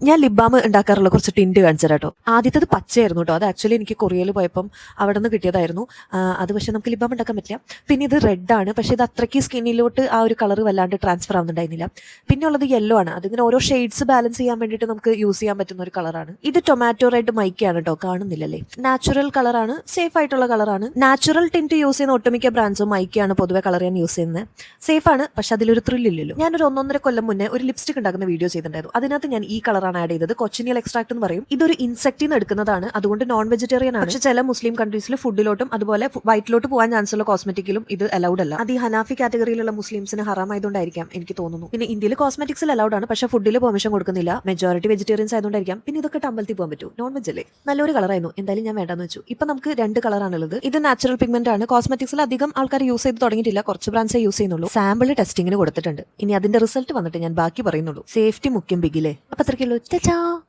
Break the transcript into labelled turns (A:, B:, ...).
A: ഞാൻ ലിബാം ഉണ്ടാക്കാറുള്ള കുറച്ച് ടിന്റ് കാണിച്ചു കേട്ടോ ആദ്യത്തത് പച്ചയായിരുന്നു കേട്ടോ. അത് ആക്ച്വലി എനിക്ക് കൊറിയയിൽ പോയപ്പം അവിടെ നിന്ന് കിട്ടിയതായിരുന്നു അത് പക്ഷേ നമുക്ക് ലിബാം ഉണ്ടാക്കാൻ പറ്റില്ല. പിന്നെ ഇത് റെഡ് ആണ്. പക്ഷേ ഇത് അത്രയ്ക്ക് സ്കിന്നിലോട്ട് ആ ഒരു കളർ വല്ലാണ്ട് ട്രാൻസ്ഫർ ആവുന്നുണ്ടായിരുന്നില്ല. പിന്നെ ഉള്ളത് യെല്ലോ ആണ്. അതിങ്ങനെ ഓരോ ഷെയ്ഡ്സ് ബാലൻസ് ചെയ്യാൻ വേണ്ടിയിട്ട് നമുക്ക് യൂസ് ചെയ്യാൻ പറ്റുന്ന ഒരു കളറാണ് ഇത് ടൊമാറ്റോ റെഡ് മൈക്കാണ് കേട്ടോ. കാണുന്നില്ലല്ലേ? നാച്ചുറൽ കളറാണ് സേഫ് ആയിട്ടുള്ള കളറാണ് നാച്ചുറൽ ടിന്റ് യൂസ് ചെയ്യുന്ന ഒട്ടുമിക്ക ബ്രാൻഡ്സും മൈക്കാണ് പൊതുവെ കളർ ഞാൻ യൂസ് ചെയ്യുന്നത് സേഫ് ആണ്. പക്ഷെ അതിലൊരു ത്രില്ലില്ലല്ലോ ഞാനൊരു ഒന്നൊന്നര കൊല്ലം മുന്നേ ഒരു ലിപ്സ്റ്റിക് ഉണ്ടാക്കുന്ന വീഡിയോ ചെയ്തിട്ടുണ്ടായിരുന്നു. അതിനകത്ത് ഞാൻ ഈ കളറാണ് ആഡ് ചെയ്തത്. കൊച്ചിനിയൽ എക്സ്ട്രാക്ട് എന്ന് പറയും. ഇതൊരു ഇൻസെക്റ്റിൽ നിന്ന് എടുക്കുന്നതാണ്. അതുകൊണ്ട് നോൺ വെജിറ്റേറിയൻ ആണ്. പക്ഷെ ചില മുസ്ലിം കൺട്രീസിൽ ഫുഡിലോട്ടും അതുപോലെ വൈറ്റിലോട്ട് പോകാൻ ചാൻസ് ഉള്ള കോസ്മെറ്റിക്കിലും ഇത് അലൗഡ് അല്ല. അത് ഈ ഹനാഫി കാറ്റഗറിയിലുള്ള മുസ്ലിംസിന് ഹറാം ആയതുകൊണ്ടായിരിക്കാം എനിക്ക് തോന്നുന്നു. പിന്നെ ഇന്ത്യയിൽ കോസ്മെറ്റിക്സിൽ അലൗഡ് ആണ്. പക്ഷെ ഫുഡിൽ പെർമിഷൻ കൊടുക്കുന്നില്ല. മെജോറിറ്റി വെജിറ്റേറിയൻസ് ആയതുകൊണ്ടായിരിക്കാം. പിന്നെ ഇതൊക്കെ അമ്പലത്തിൽ പോകാൻ പറ്റൂ. നോൺ വെജ് അല്ലേ? നല്ലൊരു കളറായിരുന്നു എന്തായാലും ഞാൻ വേണ്ടെന്ന് വെച്ചു. ഇപ്പൊ നമുക്ക് രണ്ട് കളറാണുള്ളത് ഇത് നാച്ചുറൽ പിഗ്മെന്റ് ആണ്. കോസ്മെറ്റിക്സിൽ അധികം ആൾക്കാർ യൂസ് ചെയ്ത് തുടങ്ങിയിട്ടില്ല. കുറച്ച് ബ്രാൻഡ്സേ യൂസ് ചെയ്യുന്നുള്ളൂ. സാമ്പിൾ ടെസ്റ്റിംഗിന് കൊടുത്തിട്ടുണ്ട്. ഇനി അതിന്റെ റിസൾട്ട് വന്നിട്ട് ഞാൻ ബാക്കി പറയുന്നുള്ളൂ. സേഫ്റ്റി മുഖ്യം ബിഗിലേ അപ്പൊ അത്രയ്ക്കുള്ളൂ 売ったぞ